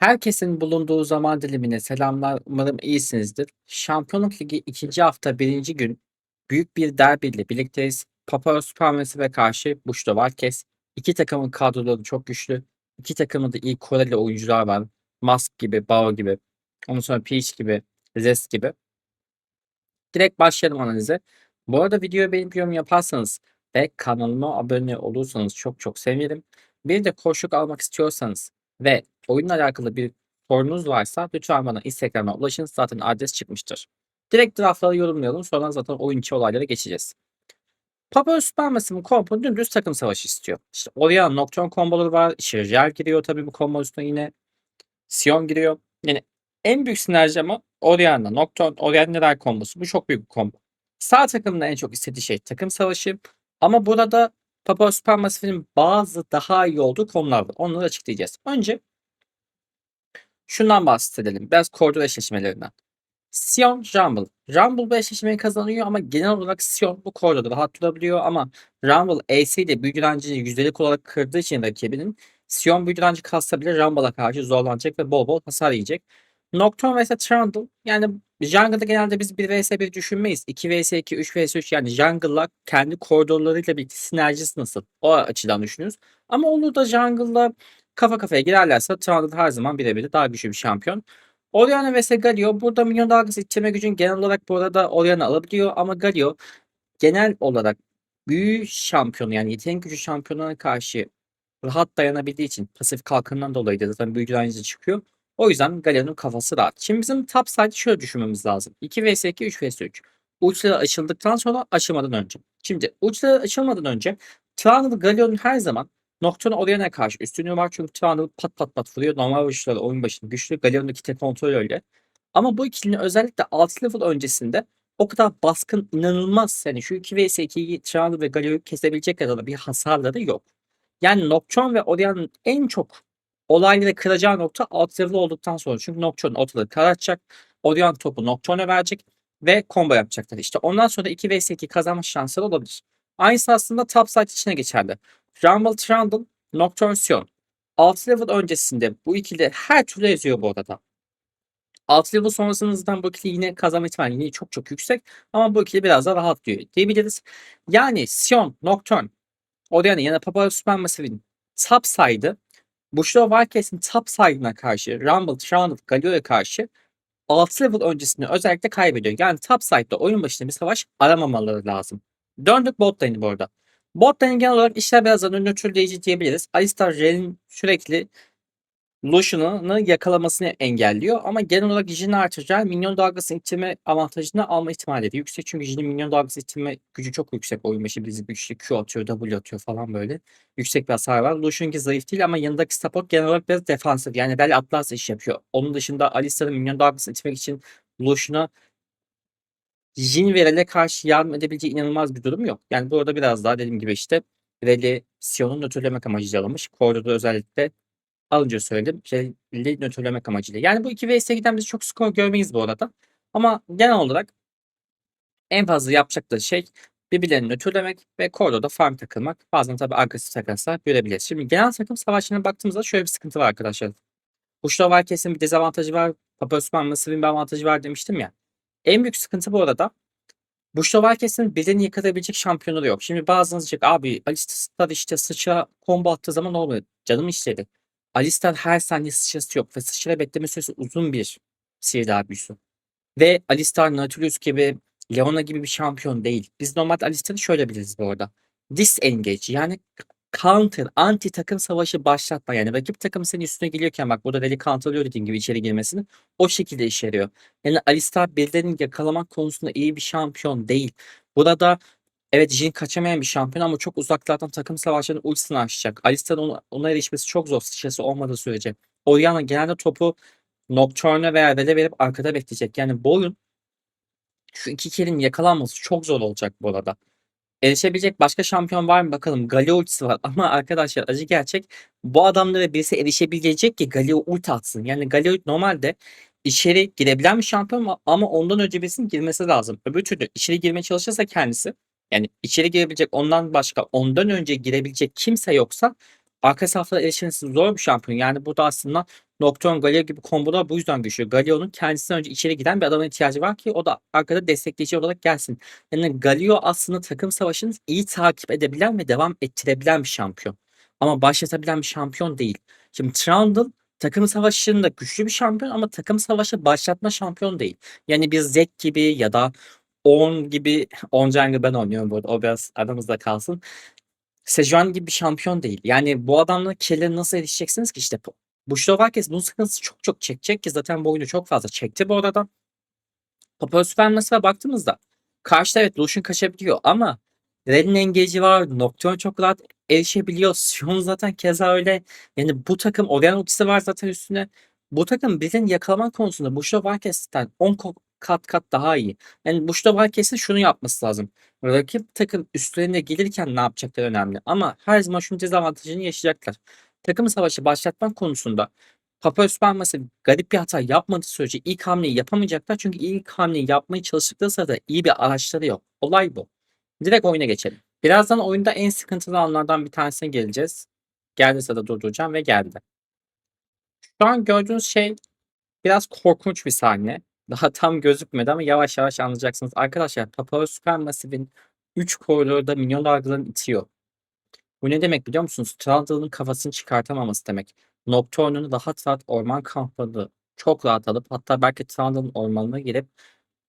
Herkesin bulunduğu zaman dilimine selamlar. Umarım iyisinizdir. Şampiyonluk Ligi ikinci hafta birinci gün büyük bir derbiyle birlikteyiz. Papara Supermassive'e karşı Buşta Varkes. İki takımın kadroları çok güçlü. İki takımın da iyi Koreli oyuncular var. Mask gibi, Bao gibi. Ondan sonra Peach gibi, Zest gibi. Direkt başlayalım analize. Bu arada videoya beğenip yorum yaparsanız ve kanalıma abone olursanız çok çok sevinirim. Bir de koşuk almak istiyorsanız ve oyunla alakalı bir sorunuz varsa lütfen bana Instagram'a ulaşın. Zaten adres çıkmıştır. Direkt draftları yorumlayalım. Sonra zaten oyun içi olaylara geçeceğiz. Papa Supermassive'in kompo dümdüz takım savaşı istiyor. İşte Orion Nocturne komboları var. Jer giriyor tabii bu kombo üstüne yine. Sion giriyor. Yani en büyük sinerji ama Orion'la Nocturne, Orion neler kombosu. Bu çok büyük bir kombo. Sağ takımın en çok istediği şey takım savaşı. Ama burada Papa Supermassive'in bazı daha iyi olduğu konular var. Onları açıklayacağız. Önce şundan bahsedelim. Biraz koridor eşleşmelerinden. Sion, Rumble. Rumble bu eşleşmeyi kazanıyor ama genel olarak Sion bu koridorda rahat durabiliyor ama Rumble AC ile büyü direncini yüzdelik olarak kırdığı için rakibinin Sion büyü direnci kalsa bile Rumble'a karşı zorlanacak ve bol bol hasar yiyecek. Nocturne vs Trundle yani jungle'da genelde biz 1 vs 1 düşünmeyiz. 2 vs 2, 3 vs 3 yani jungle'la kendi koridorlarıyla birlikte sinerjisi nasıl? O açıdan düşünüyoruz. Ama olur da jungle'la kafa kafaya girerlerse Trundle her zaman birebir daha güçlü bir şampiyon. Orianna vs Galio burada milyon dalgası ittirme gücün genel olarak bu arada Orianna alabiliyor ama Galio genel olarak büyü şampiyonu yani yetenek gücü şampiyonuna karşı rahat dayanabildiği için pasif kalkanından dolayı da zaten büyü direnci çıkıyor. O yüzden Galio'nun kafası rahat. Şimdi bizim top side şöyle düşünmemiz lazım. 2 vs 2, 3 vs 3. Uçları açıldıktan sonra açılmadan önce. Şimdi uçları açılmadan önce Trundle Galio'nun her zaman Nocturne Orion'a karşı üstünlüğü var çünkü Trundle pat pat pat vuruyor. Normal vuruşları oyun başında güçlü. Galio'nun kitle kontrolü öyle. Ama bu ikilinin özellikle alt level öncesinde o kadar baskın inanılmaz. Yani şu 2 vs 2'yi Trundle ve Galio'yu kesebilecek kadar bir hasarları yok. Yani Nocturne ve Orion'un en çok olayları kıracağı nokta alt level olduktan sonra. Çünkü Nocturne ortalığı karartacak. Orion topu Nocturne'a verecek ve combo yapacaklar. İşte ondan sonra 2 vs 2 kazanma şansları olabilir. Aynısı aslında top side içine geçerli. Rumble Trundle, Nocturne Sion. Alt level öncesinde bu ikili her türlü yazıyor bu arada. Alt level sonrasında bu ikili yine kazanma ihtimali yine çok çok yüksek. Ama bu ikili biraz daha rahat diyor diyebiliriz. Yani Sion, Nocturne, Oriana ya da Papa Supermassive'in top side'ı Bushra Varkes'in top side'ına karşı Rumble, Trundle, Galio'ya karşı alt level öncesinde özellikle kaybediyor. Yani top side'da oyun başında bir savaş aramamaları lazım. Döndük bot lane'i bu arada. Bot lane genel olarak işler biraz daha nötrleyici diyebiliriz. Alistar Jel'in sürekli Lucian'ı yakalamasını engelliyor. Ama genel olarak Jin'i artıracağı minyon dalgası ittirme avantajını alma ihtimali de yüksek. Çünkü Jin'in minyon dalgası ittirme gücü çok yüksek oyun başı. Bizi güçlü Q atıyor, W atıyor falan böyle. Yüksek bir hasar var. Lucian'ınki zayıf değil ama yanındaki support genel olarak biraz defansif. Yani Bel Atlas iş yapıyor. Onun dışında Alistar'ın minyon dalgasını ittirmek için Lucian'a Jin ve Rel'e karşı yardım edebileceği inanılmaz bir durum yok. Yani burada biraz daha dediğim gibi işte Rel'i Sion'un nötrlemek amacıyla alınmış. Koridorda özellikle alınca söyledim. Rel'i nötrlemek amacıyla. Yani bu 2 vs 2'den biz çok skor görmeyiz bu arada. Ama genel olarak en fazla yapacakları şey birbirlerini nötrlemek ve koridorda farm takılmak. Bazen tabii agresif takaslar görebiliriz. Şimdi genel takım savaşlarına baktığımızda şöyle bir sıkıntı var arkadaşlar. Kuşlar var kesin bir dezavantajı var. Papa Osman Mısır'ın bir avantajı var demiştim ya. En büyük sıkıntı bu arada Buşra Varkes'in birini yıkatabilecek şampiyonları yok. Şimdi bazınız diyecek abi Alistar işte sıçra combo attığı zaman olmuyor. Canım işledi. Alistar her saniye sıçrası yok ve sıçra bekleme süresi uzun bir sihirdar büyüsü. Ve Alistar Nautilus gibi Leona gibi bir şampiyon değil. Biz normalde Alistar'ı şöyle biliriz bu arada. Disengage yani counter, anti takım savaşı başlatma. Yani rakip takım senin üstüne geliyorken bak burada deli counterlıyor dediğim gibi içeri girmesini. O şekilde işe yarıyor. Yani Alistar birilerini yakalamak konusunda iyi bir şampiyon değil. Burada evet Jin kaçamayan bir şampiyon ama çok uzaklardan takım savaşlarının ultisini aşacak. Alistar'ın ona, ona erişmesi çok zor sıçrası olmadığı sürece. Orianna genelde topu Nocturne'a veya Vele verip arkada bekleyecek. Yani bu oyun şu iki kelin yakalanması çok zor olacak bu arada. Erişebilecek başka şampiyon var mı bakalım. Galio ultisi var ama arkadaşlar acı gerçek bu adamlara birisi erişebilecek ki Galio ulti atsın. Yani Galio normalde içeri girebilen bir şampiyon ama ondan önce birisinin girmesi lazım. Öbür türlü içeri girmeye çalışırsa kendisi yani içeri girebilecek ondan başka ondan önce girebilecek kimse yoksa arka saflara erişmesi zor bir şampiyon. Yani burada aslında Nocturne, Galio gibi kombolar bu yüzden güçlü. Galio'nun kendisinden önce içeri giden bir adama ihtiyacı var ki o da arkada destekleyici olarak gelsin. Yani Galio aslında takım savaşını iyi takip edebilen ve devam ettirebilen bir şampiyon. Ama başlatabilen bir şampiyon değil. Şimdi Trundle takım savaşında güçlü bir şampiyon ama takım savaşı başlatma şampiyon değil. Yani bir Zek gibi ya da On gibi On Jungle ben oynuyorum burada. O biraz aramızda kalsın. Sejuani gibi bir şampiyon değil. Yani bu adamla kill'e nasıl erişeceksiniz ki işte Bushido herkes bunun sıkıntısı çok çok çekecek ki zaten bu oyunu çok fazla çekti bu arada. Papyrus mesela baktığımızda karşıda evet Lucian kaçabiliyor ama Red'in engage'i var. Nocturne çok rahat erişebiliyor. Sion zaten keza öyle. Yani bu takım Orion ultisi var zaten üstüne. Bu takım birini yakalamak konusunda Bushido Varkes'ten 10 ko- kat kat daha iyi. Yani Bushido Varkes'in şunu yapması lazım. Rakip takım üstlerine gelirken ne yapacaklar önemli. Ama her zaman şunun dezavantajını yaşayacaklar. Takım savaşı başlatmak konusunda Papa Süpermasi garip bir hata yapmadığı sürece ilk hamleyi yapamayacaklar. Çünkü ilk hamleyi yapmaya çalıştıkları sırada iyi bir araçları yok. Olay bu. Direkt oyuna geçelim. Birazdan oyunda en sıkıntılı anlardan bir tanesine geleceğiz. Geldiyse de durduracağım ve geldi. Şu an gördüğünüz şey biraz korkunç bir sahne. Daha tam gözükmedi ama yavaş yavaş anlayacaksınız. Arkadaşlar Papao Supermassive'in 3 koridorda minyon dalgalarını itiyor. Bu ne demek biliyor musunuz? Trundle'ın kafasını çıkartamaması demek. Nocturne'unu daha rahat orman kampları çok rahat alıp hatta belki Trundle'ın ormanına girip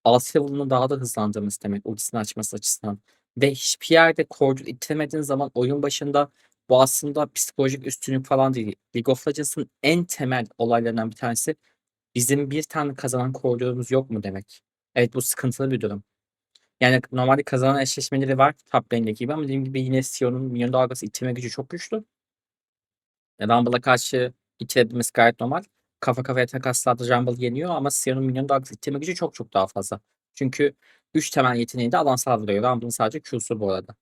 alt level'ını daha da hızlandırması demek ultisini açması açısından. Ve hiçbir yerde koridor itiremediğin zaman oyun başında bu aslında psikolojik üstünlük falan değil. League of Legends'ın en temel olaylarından bir tanesi bizim bir tane kazanan koridorumuz yok mu demek. Evet bu sıkıntılı bir durum. Yani normalde kazanan eşleşmeleri var top lane'deki gibi ama dediğim gibi yine Sion'un minyon dalgası itirme gücü çok güçlü. Rumble'a karşı itirebilmesi gayet normal. Kafa kafaya takaslarda Rumble yeniyor ama Sion'un minyon dalgası itirme gücü çok çok daha fazla. Çünkü 3 temel yeteneği de alan saldırıyor. Rumble'ın sadece Q'su bu arada.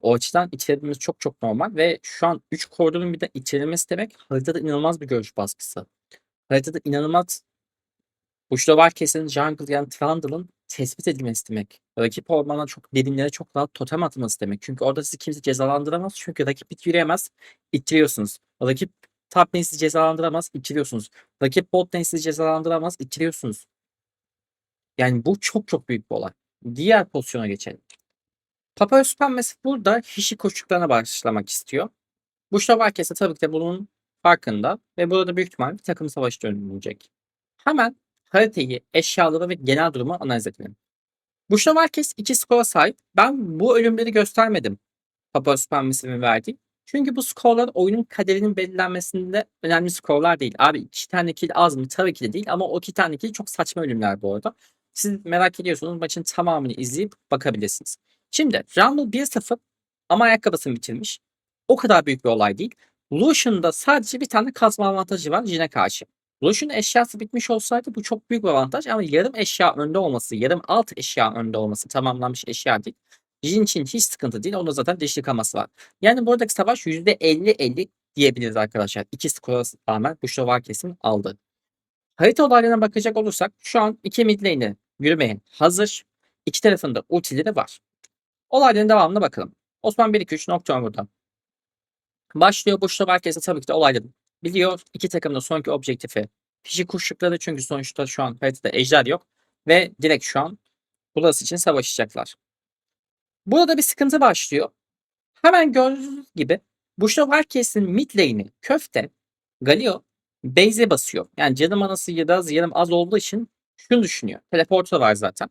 O açıdan itirebilmemiz çok çok normal ve şu an 3 koridorun bir de itirilmesi demek haritada inanılmaz bir görüş baskısı. Haritada inanılmaz Bushido Varkes'in jungle yani Trundle'ın tespit edilmesi demek. Rakip ormana çok derinlere çok rahat totem atması demek. Çünkü orada sizi kimse cezalandıramaz. Çünkü rakip bit yürüyemez. İttiriyorsunuz. Rakip top lane sizi cezalandıramaz. İttiriyorsunuz. Rakip bot lane sizi cezalandıramaz. İttiriyorsunuz. Yani bu çok çok büyük bir olay. Diğer pozisyona geçelim. Papaya Supermassive burada Hishi koştuklarına başlamak istiyor. De tabii ki de bunun farkında ve burada büyük ihtimal bir takım savaşı dönülecek. Hemen haritayı, eşyaları ve genel durumu analiz edelim. Bushido Varkes 2 skora sahip. Ben bu ölümleri göstermedim. Papa Supermassive'in verdiği. Çünkü bu skorlar oyunun kaderinin belirlenmesinde önemli skorlar değil. Abi iki tane kill az mı? Tabii ki de değil ama o iki tane kill çok saçma ölümler bu arada. Siz merak ediyorsanız maçın tamamını izleyip bakabilirsiniz. Şimdi Rumble 1-0 ama ayakkabısını bitirmiş. O kadar büyük bir olay değil. Lucian'da sadece bir tane kazma avantajı var Jin'e karşı. Lucian'ın eşyası bitmiş olsaydı bu çok büyük bir avantaj ama yarım eşya önde olması, yarım alt eşya önde olması tamamlanmış eşya değil. Jin için hiç sıkıntı değil. Onda zaten dişli kaması var. Yani buradaki savaş %50-50 diyebiliriz arkadaşlar. İki skora rağmen bu var kesin aldı. Harita olaylarına bakacak olursak şu an iki mid lane'e yürümeye hazır. İki tarafında ultileri var. Olayların devamına bakalım. Osman 1-2-3 Nocturne burada. Başlıyor. Bushido herkese tabii ki de olayları biliyor. İki takımın da sonraki objektifi fişi kuşlukları çünkü sonuçta şu an haritada ejder yok. Ve direkt şu an burası için savaşacaklar. Burada bir sıkıntı başlıyor. Hemen gördüğünüz gibi Bushido herkesin mid lane'i köfte Galio base'e basıyor. Yani canım anası ya da yarım az olduğu için şunu düşünüyor. Teleporter var zaten.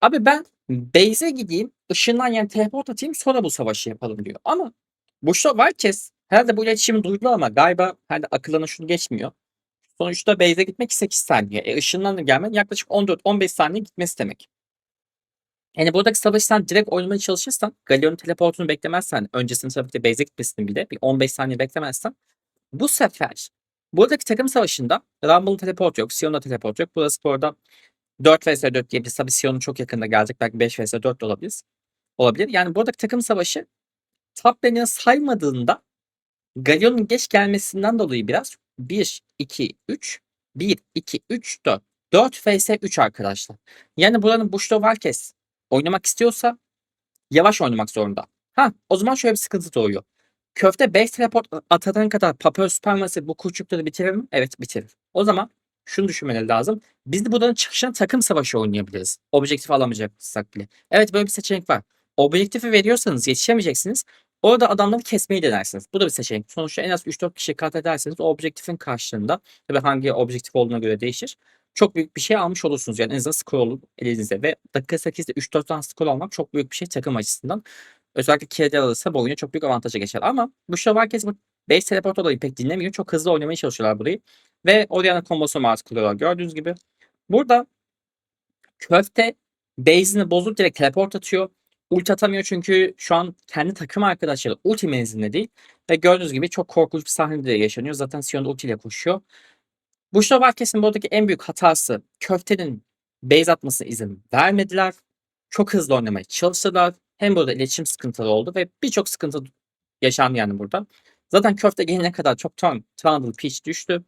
Abi ben base'e gideyim, ışından yani teleport atayım sonra bu savaşı yapalım diyor. Ama Bushido herkes herhalde bu iletişimi duydu ama galiba herhalde akıllarına şunu geçmiyor. Sonuçta base'e gitmek 8 saniye. E, ışından da gelmen yaklaşık 14-15 saniye gitmesi demek. Yani buradaki savaşı sen direkt oynamaya çalışırsan Galion'un teleportunu beklemezsen öncesinde tabii ki base'e gitmesini bile bir 15 saniye beklemezsen bu sefer buradaki takım savaşında Rumble'ın teleport yok, Sion'da teleport yok. Burası bu arada 4 vs 4 diyebiliriz. Tabii Sion'un çok yakında gelecek. Belki 5 vs 4 de olabilir. Olabilir. Yani buradaki takım savaşı top saymadığında Galion'un geç gelmesinden dolayı biraz 1, 2, 3, 1, 2, 3, 4. 4 vs 3 arkadaşlar. Yani buranın Bushido Varkes oynamak istiyorsa yavaş oynamak zorunda. Ha o zaman şöyle bir sıkıntı doğuyor. Köfte base teleport atana kadar Papyrus Supremacy bu kurçukları bitirir mi? Evet bitirir. O zaman şunu düşünmeleri lazım. Biz de buradan çıkışına takım savaşı oynayabiliriz. Objektif alamayacaksak bile. Evet böyle bir seçenek var. Objektifi veriyorsanız yetişemeyeceksiniz. Orada adamları kesmeyi denersiniz. Bu da bir seçenek. Sonuçta en az 3-4 kişi katlederseniz o objektifin karşılığında tabii hangi objektif olduğuna göre değişir. Çok büyük bir şey almış olursunuz. Yani en azından skor olur elinizde. Ve dakika 8'de 3-4 tane skor almak çok büyük bir şey takım açısından. Özellikle kilitler alırsa bu oyuna çok büyük avantaja geçer. Ama bu şov herkes bu base teleport olayı pek dinlemiyor. Çok hızlı oynamaya çalışıyorlar burayı. Ve Oriana kombosunu maruz kılıyorlar. Gördüğünüz gibi. Burada köfte base'ini bozup direkt teleport atıyor. Ulti atamıyor çünkü şu an kendi takım arkadaşları ulti menzilinde değil. Ve gördüğünüz gibi çok korkunç bir sahnede de yaşanıyor. Zaten Sion da ultiyle koşuyor. Bu şov herkesin buradaki en büyük hatası köftenin base atmasına izin vermediler. Çok hızlı oynamaya çalıştılar. Hem burada iletişim sıkıntıları oldu ve birçok sıkıntı yaşandı yani burada. Zaten köfte gelene kadar çoktan Trundle Peach düştü.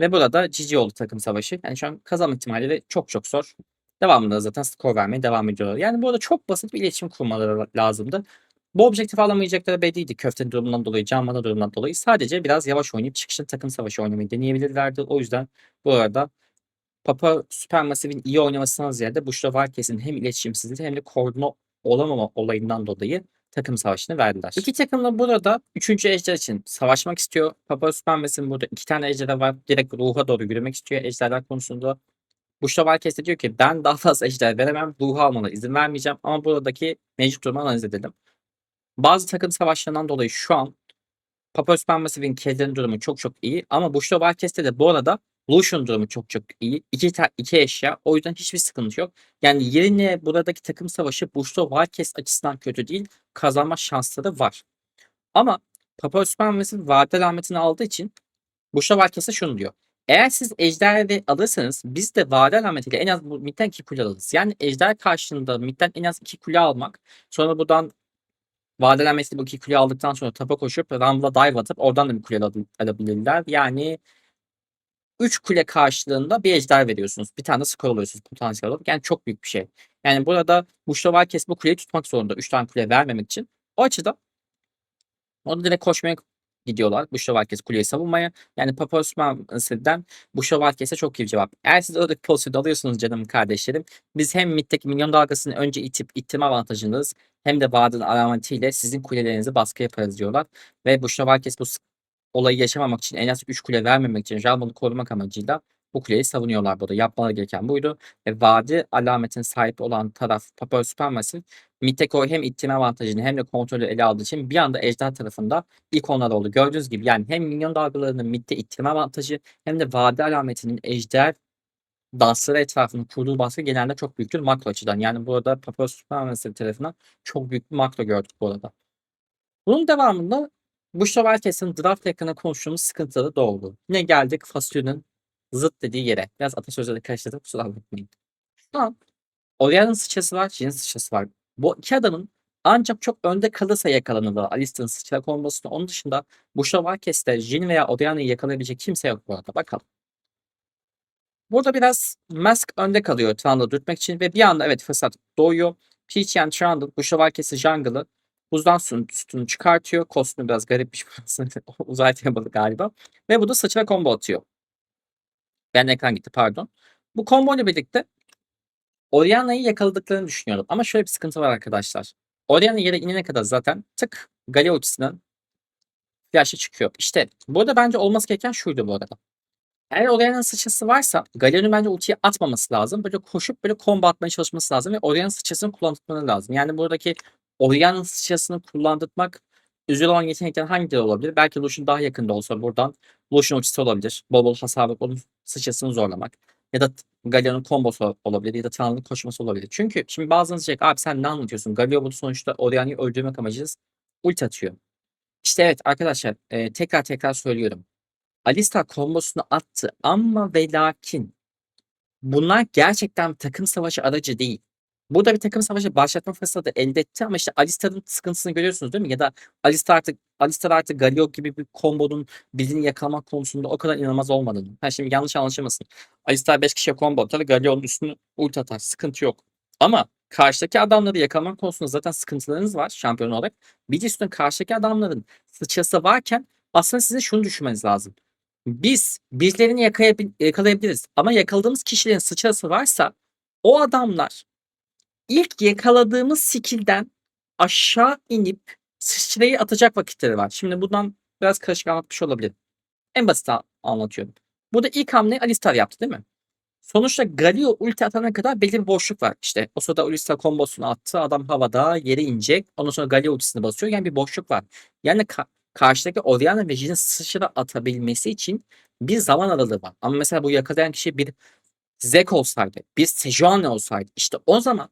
Ve burada GG oldu takım savaşı. Yani şu an kazanma ihtimalleri çok çok zor. Devamında zaten skor vermeye devam ediyorlar. Yani burada çok basit bir iletişim kurmaları lazımdı. Bu objektif alamayacakları belliydi köftenin durumundan dolayı, canmana durumundan dolayı. Sadece biraz yavaş oynayıp çıkışın takım savaşı oynamayı deneyebilirlerdi. O yüzden bu arada Papa Supermassive'in iyi oynamasından ziyade Bushra Varkes'in hem iletişimsizliği hem de koordine olamama olayından dolayı takım savaşını verdiler. İki takım da burada 3. ejder için savaşmak istiyor. Papa Supermassive'in burada iki tane ejderi var. Direkt ruha doğru yürümek istiyor ejderler konusunda. Bushra Varkes de diyor ki ben daha fazla ejder veremem. Ruhu almana izin vermeyeceğim. Ama buradaki mevcut durumu analiz edelim. Bazı takım savaşlarından dolayı şu an Papa Supermassive'in Kedrin durumu çok çok iyi. Ama Bushra Varkes'te de bu arada Lucian durumu çok çok iyi. İki, ta- iki eşya. O yüzden hiçbir sıkıntı yok. Yani yerine buradaki takım savaşı Bushra Varkes açısından kötü değil. Kazanma şansları var. Ama Papa Supermassive vade alametini aldığı için Bushra Varkes'e şunu diyor. Eğer siz ejderleri alırsanız biz de vade alametiyle en az bu midden 2 kule alırız. Yani ejder karşılığında midden en az 2 kule almak. Sonra buradan vade alametiyle bu 2 kule aldıktan sonra tapa koşup Rambla dive atıp oradan da bir kule al- alabilirler. Yani 3 kule karşılığında bir ejder veriyorsunuz. Bir tane de skor alıyorsunuz potansiyel olarak. Yani çok büyük bir şey. Yani burada Bushra Varkes bu kuleyi tutmak zorunda. 3 tane kule vermemek için. O açıdan onu direkt koşmaya gidiyorlar. Bushra Varkes kuleyi savunmaya. Yani Papa Osman Mısır'dan Bushra Varkes'e çok iyi bir cevap. Eğer siz oradaki pozisyonu alıyorsunuz canım kardeşlerim. Biz hem middeki milyon dalgasını önce itip ittirme avantajınız hem de vadin alametiyle sizin kulelerinizi baskı yaparız diyorlar. Ve Bushra Varkes bu olayı yaşamamak için en az 3 kule vermemek için Jalman'ı korumak amacıyla bu kuleyi savunuyorlar burada. Yapmaları gereken buydu. Ve vadi alametine sahip olan taraf Papa Supermassive Miteko hem ittirme avantajını hem de kontrolü ele aldığı için bir anda ejder tarafında ilk onlar oldu. Gördüğünüz gibi yani hem minyon dalgalarının midde ittirme avantajı hem de vade alametinin ejder dansları etrafını kurduğu baskı genelde çok büyüktür makro açıdan. Yani burada Papa Supermassive tarafından çok büyük bir makro gördük bu arada. Bunun devamında bu Şövalkes'in draft ekranı konuştuğumuz sıkıntıları doğru. Yine geldik Fasulye'nin zıt dediği yere. Biraz atasözleri karıştırdım kusura bakmayın. An Oriana'nın sıçrası var, Jin'in sıçrası var. Bu iki adamın ancak çok önde kalırsa yakalanırlar. Alistar'ın sıçra kombosunda. Onun dışında bu Şövalkes'te Jin veya Oriana'yı yakalayabilecek kimse yok bu arada. Bakalım. Burada biraz Mask önde kalıyor Trundle'ı dürtmek için ve bir anda evet fırsat doğuyor. Peach yani Trundle bu Şövalkes'i jungle'ı buzdan sütunu, çıkartıyor. Kostümü biraz garipmiş. Uzay temalı galiba. Ve bu da sıçra combo atıyor. Ben ekran gitti pardon. Bu combo ile birlikte Oriana'yı yakaladıklarını düşünüyorum. Ama şöyle bir sıkıntı var arkadaşlar. Oriana yere inene kadar zaten tık Galio ultisinden flash'ı çıkıyor. İşte burada bence olması gereken şuydu bu arada. Eğer Oriana'nın sıçrası varsa Galio'nun bence ultiyi atmaması lazım. Böyle koşup böyle combo atmaya çalışması lazım ve Oriana'nın sıçrasını kullandırtmaları lazım. Yani buradaki Oriana'nın sıçrasını kullandırtmak üzeri olan yetenekler hangileri olabilir? Belki Lucian daha yakında olsa buradan Lucian ultisi olabilir. Bol bol hasar verip sıçrasını zorlamak. Ya da Galio'nun kombosu olabilir ya da Tanrı'nın koşması olabilir. Çünkü şimdi bazılarınız diyecek abi sen ne anlatıyorsun? Galio bunu sonuçta Oriana'yı öldürmek amacıyla ulti atıyor. İşte evet arkadaşlar e, tekrar tekrar söylüyorum. Alistar kombosunu attı ama ve lakin bunlar gerçekten takım savaşı aracı değil. Burada bir takım savaşı başlatma fırsatı elde etti ama işte Alistar'ın sıkıntısını görüyorsunuz değil mi? Ya da Alistar artık Alistar artık Galio gibi bir kombonun birini yakalamak konusunda o kadar inanılmaz olmadığını. Ha şimdi yanlış anlaşılmasın. Alistar 5 kişiye combo atar, Galio'nun üstünü ulti atar. Sıkıntı yok. Ama karşıdaki adamları yakalamak konusunda zaten sıkıntılarınız var şampiyon olarak. Bir de karşıdaki adamların sıçrası varken aslında sizin şunu düşünmeniz lazım. Biz birilerini yakalayabil- yakalayabiliriz ama yakaladığımız kişilerin sıçrası varsa o adamlar ilk yakaladığımız skill'den aşağı inip sıçrayı atacak vakitleri var. Şimdi bundan biraz karışık anlatmış olabilir. En basit anlatıyorum. Burada ilk hamle Alistar yaptı değil mi? Sonuçta Galio ulti atana kadar belli bir boşluk var. İşte o sırada Alistar kombosunu attı. Adam havada yere inecek. Ondan sonra Galio ultisini basıyor. Yani bir boşluk var. Yani ka- karşıdaki Orianna ve Jin'in sıçra atabilmesi için bir zaman aralığı var. Ama mesela bu yakalayan kişi bir Zek olsaydı, bir Sejuani olsaydı işte o zaman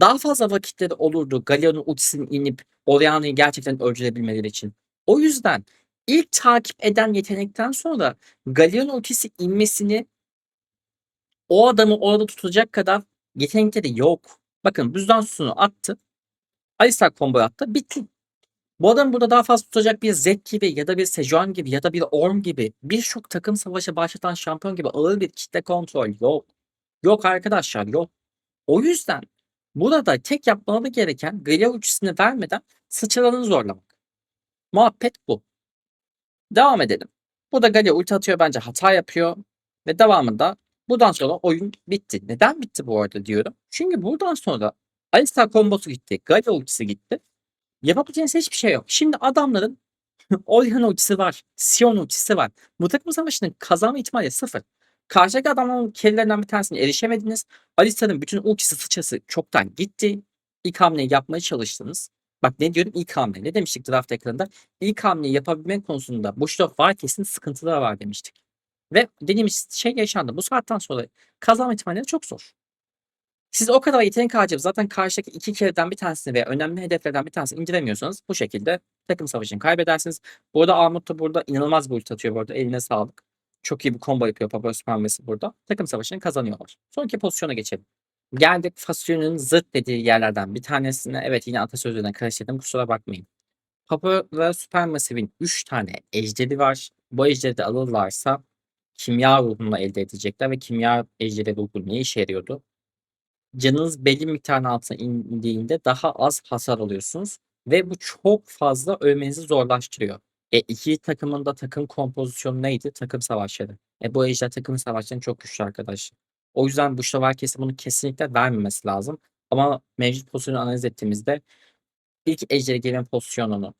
daha fazla vakitleri olurdu Galio'nun ultisinin inip Orianna'yı gerçekten öldürebilmeleri için. O yüzden ilk takip eden yetenekten sonra Galio'nun ultisi inmesini o adamı orada tutacak kadar yetenekleri yok. Bakın buzdan susunu attı. Alistar combo attı. Bitti. Bu adam burada daha fazla tutacak bir Zek gibi ya da bir Sejuani gibi ya da bir Orm gibi birçok takım savaşı başlatan şampiyon gibi ağır bir kitle kontrol yok. Yok arkadaşlar yok. O yüzden burada tek yapmaları gereken Galio ultisini vermeden sıçralarını zorlamak. Muhabbet bu. Devam edelim. Burada Galio ulti atıyor bence hata yapıyor. Ve devamında buradan sonra oyun bitti. Neden bitti bu arada diyorum. Çünkü buradan sonra Alistar kombosu gitti. Galio ultisi gitti. Yapabileceğiniz hiçbir şey yok. Şimdi adamların Orion ultisi var. Sion ultisi var. Bu takım savaşının kazanma ihtimali sıfır. Karşıdaki adamların kellerinden bir tanesine erişemediniz. Alistar'ın bütün ultisi sıçrası çoktan gitti. İlk hamleyi yapmaya çalıştınız. Bak ne diyorum ilk hamle. Ne demiştik draft ekranında? İlk hamleyi yapabilmek konusunda Bushdorf var kesin sıkıntılar var demiştik. Ve dediğimiz şey yaşandı. Bu saatten sonra kazanma ihtimalleri çok zor. Siz o kadar yetenek harcayıp zaten karşıdaki iki kereden bir tanesini veya önemli hedeflerden bir tanesini indiremiyorsanız bu şekilde takım savaşını kaybedersiniz. Bu arada Armut da burada inanılmaz bir ulti atıyor bu arada. Eline sağlık. Çok iyi bir combo yapıyor Papyrus Pembesi burada. Takım savaşını kazanıyorlar. Sonraki pozisyona geçelim. Geldik Fasyon'un zıt dediği yerlerden bir tanesine. Evet yine atasözüne karıştırdım kusura bakmayın. Papa ve Supermassive'in 3 tane ejderi var. Bu ejderi de alırlarsa kimya ruhunu elde edecekler ve kimya ejderi ruhu ne işe yarıyordu? Canınız belli miktarın altına indiğinde daha az hasar alıyorsunuz ve bu çok fazla ölmenizi zorlaştırıyor. E iki takımın da takım kompozisyonu neydi? Takım savaşları. E bu ejder takım savaşlarının çok güçlü arkadaşlar. O yüzden bu herkese bunu kesinlikle vermemesi lazım. Ama mevcut pozisyonu analiz ettiğimizde ilk ejderi gelen pozisyonunu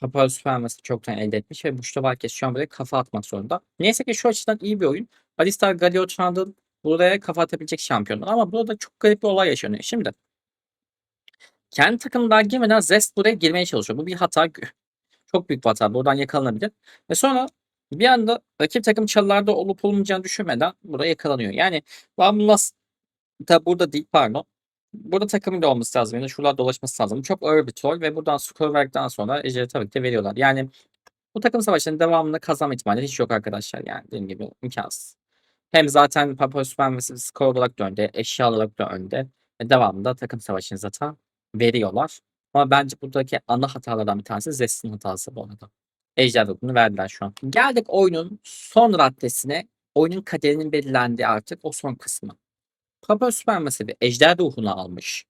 Papal Supermassive çoktan elde etmiş ve Buşta Varkes şu an buraya kafa atmak zorunda. Neyse ki şu açıdan iyi bir oyun. Alistar Galio Chandler buraya kafa atabilecek şampiyonlar ama burada çok garip bir olay yaşanıyor. Şimdi kendi takımdan girmeden Zest buraya girmeye çalışıyor. Bu bir hata. Çok büyük bir. Buradan yakalanabilir. Ve sonra bir anda rakip takım çalılarda olup olmayacağını düşünmeden buraya yakalanıyor. Yani Vamlas da burada değil pardon. Burada takımın da olması lazım. Yani şuralar dolaşması lazım. Çok ağır bir troll ve buradan skor verdikten sonra Ejder'i tabii ki de veriyorlar. Yani bu takım savaşlarının devamında kazanma ihtimali hiç yok arkadaşlar. Yani dediğim gibi imkansız. Hem zaten Papa Supermassive skor olarak da önde, eşya olarak da önde. Ve devamında takım savaşını zaten veriyorlar. Ama bence buradaki ana hatalardan bir tanesi Zest'in hatası bu arada. Ejder ruhunu verdiler şu an. Geldik oyunun son raddesine. Oyunun kaderinin belirlendiği artık o son kısmı. Papa Supermassive Ejder ruhunu almış.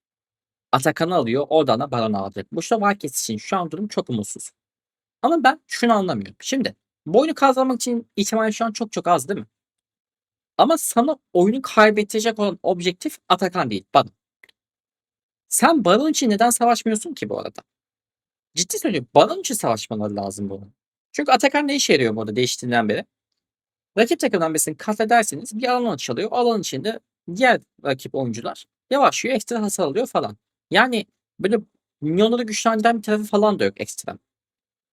Atakan'ı alıyor. Oradan da Baron alacak. Bu işte Varkes için şu an durum çok umutsuz. Ama ben şunu anlamıyorum. Şimdi bu oyunu kazanmak için ihtimal şu an çok çok az değil mi? Ama sana oyunu kaybedecek olan objektif Atakan değil. Baron. Sen Baron için neden savaşmıyorsun ki bu arada? Ciddi söylüyorum. Baron için savaşmaları lazım bunun. Çünkü Atakan ne işe yarıyor bu arada değiştiğinden beri? Rakip takımdan birisini katlederseniz bir alan açılıyor. Alan içinde diğer rakip oyuncular yavaşlıyor, ekstra hasar alıyor falan. Yani böyle milyonları güçlendiren bir tarafı falan da yok ekstra.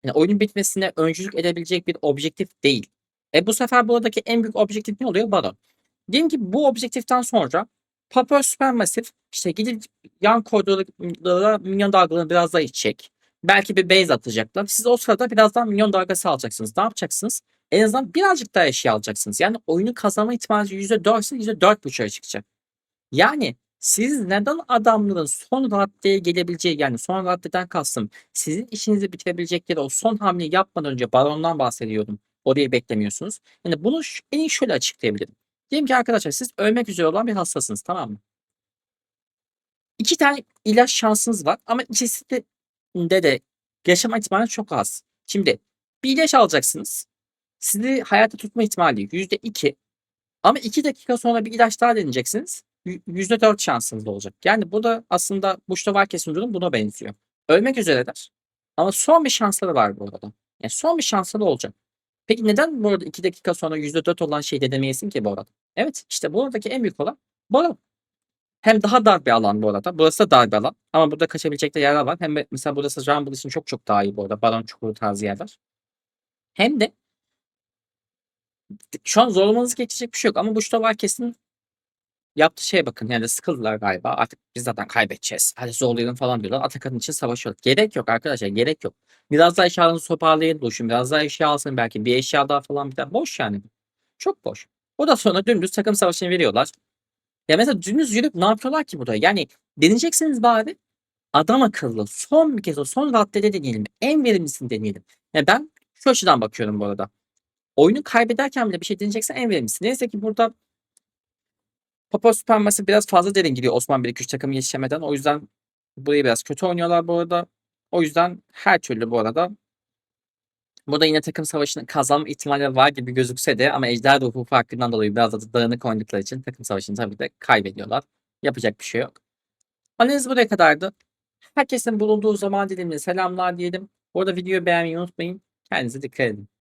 Yani oyunun bitmesine öncülük edebilecek bir objektif değil. E bu sefer buradaki en büyük objektif ne oluyor? Baron. Diyelim ki bu objektiften sonra Papa Supermassive işte gidip yan koridorlara milyon dalgalarını biraz daha içecek. Belki bir base atacaklar. Siz o sırada birazdan milyon dalgası alacaksınız. Ne yapacaksınız? En azından birazcık daha eşya alacaksınız. Yani oyunu kazanma ihtimali %4 ise %4.5'a çıkacak. Yani siz neden adamların son raddeye gelebileceği yani son raddeden kastım sizin işinizi bitirebilecekleri o son hamleyi yapmadan önce barondan bahsediyordum. Orayı beklemiyorsunuz. Yani bunu en iyi şöyle açıklayabilirim. Diyelim ki arkadaşlar siz ölmek üzere olan bir hastasınız tamam mı? 2 tane ilaç şansınız var ama ikisinde de yaşama ihtimali çok az. Şimdi bir ilaç alacaksınız. Sizi hayatta tutma ihtimali %2 ama 2 dakika sonra bir ilaç daha deneyeceksiniz. y- %4 şansınız da olacak. Yani bu da aslında Buşta Varkes'in durum buna benziyor. Ölmek üzereler. Ama son bir şansları var bu arada. Yani son bir şansları olacak. Peki neden bu arada 2 dakika sonra %4 olan şeyi denemeyesin ki bu arada? Evet işte buradaki en büyük olan bu. Hem daha dar bir alan bu arada. Burası da dar bir alan. Ama burada kaçabilecek de yerler var. Hem de mesela burası Rumble için çok çok daha iyi bu arada. Baron çukuru tarzı yerler. Hem de şu an zorlamanız geçecek bir şey yok. Ama bu var kesin yaptığı şeye bakın. Yani sıkıldılar galiba. Artık biz zaten kaybedeceğiz. Hadi zorlayalım falan diyorlar. Atakan için savaşıyor. Gerek yok arkadaşlar. Gerek yok. Biraz daha eşyalarınızı toparlayın. Boşun. Biraz daha eşya alsın belki. Bir eşya daha falan bir daha. Boş yani. Çok boş. O da sonra dümdüz takım savaşını veriyorlar. Ya mesela dümdüz yürüyüp ne yapıyorlar ki burada? Yani deneyeceksiniz bari adam akıllı son bir kez o son raddede deneyelim. En verimlisini deneyelim. Ya ben şu açıdan bakıyorum bu arada. Oyunu kaybederken bile bir şey deneyeceksen en verimlisi. Neyse ki burada Papa Süperması biraz fazla derin gidiyor Osman 1-2-3 takımı yetişemeden. O yüzden burayı biraz kötü oynuyorlar bu arada. O yüzden her türlü bu arada Burada yine takım savaşının kazanma ihtimali var gibi gözükse de ama ejder ruhu farkından dolayı biraz da dağınık oynadıkları için takım savaşını tabii de kaybediyorlar. Yapacak bir şey yok. Analiz buraya kadardı. Herkesin bulunduğu zaman dilimine selamlar diyelim. Bu arada videoyu beğenmeyi unutmayın. Kendinize dikkat edin.